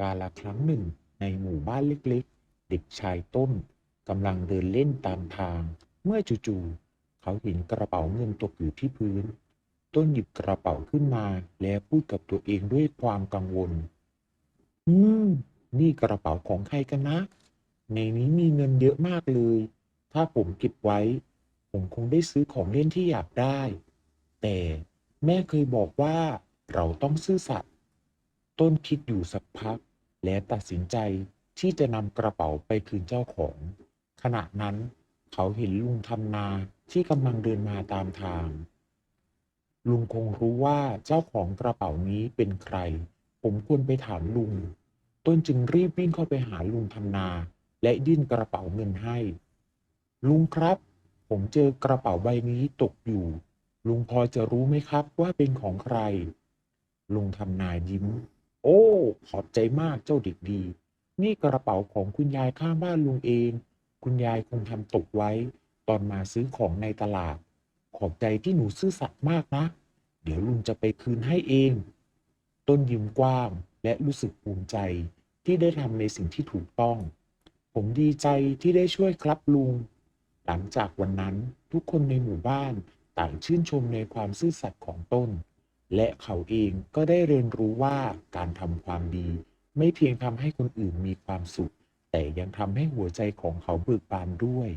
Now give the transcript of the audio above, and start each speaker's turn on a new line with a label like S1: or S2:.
S1: กาลครั้งหนึ่งในหมู่บ้านเล็กๆ เด็กชายต้นกำลังเดินเล่นตามทาง เมื่อจู่ๆเขาเห็นกระเป๋าเงินตกอยู่ที่พื้น ต้นหยิบกระเป๋าขึ้นมา และพูดกับตัวเองด้วยความกังวล อืม นี่กระเป๋าของใครกันนะ ในนี้มีเงินเยอะมากเลย ถ้าผมเก็บไว้ ผมคงได้ซื้อของเล่นที่อยากได้ แต่แม่เคยบอกว่าเราต้องซื่อสัตย์ ต้นคิดอยู่สักพัก และตัดสินใจที่จะนำกระเป๋าไปคืนเจ้าของ ขณะนั้นเขาเห็นลุงทำนาที่กำลังเดินมาตามทาง ลุงคงรู้ว่าเจ้าของกระเป๋านี้เป็นใคร ผมควรไปถามลุง ต้นจึงรีบวิ่งเข้าไปหาลุงทำนา และยื่นกระเป๋าเงินให้ ลุงครับ ผมเจอกระเป๋าใบนี้ตกอยู่ ลุงพอจะรู้ไหมครับว่าเป็นของใคร ลุงทำนายิ้ม โอ้ ขอบใจมากเจ้าเด็กดี นี่กระเป๋าของคุณยายข้างบ้านลุงเอง คุณยายคงทำตกไว้ ตอนมาซื้อของในตลาด ขอบใจที่หนูซื่อสัตย์มากนะ เดี๋ยวลุงจะไปคืนให้เอง ต้นยิ้มกว้างและรู้สึกภูมิใจที่ได้ทำในสิ่งที่ถูกต้อง ผมดีใจที่ได้ช่วยครับลุง หลังจากวันนั้นทุกคนในหมู่บ้านต่างชื่นชมในความซื่อสัตย์ของต้น และเขาเองก็ได้เรียนรู้ว่าการทำความดี ไม่เพียงทำให้คนอื่นมีความสุข แต่ยังทำให้หัวใจของเขาเบิกบานด้วย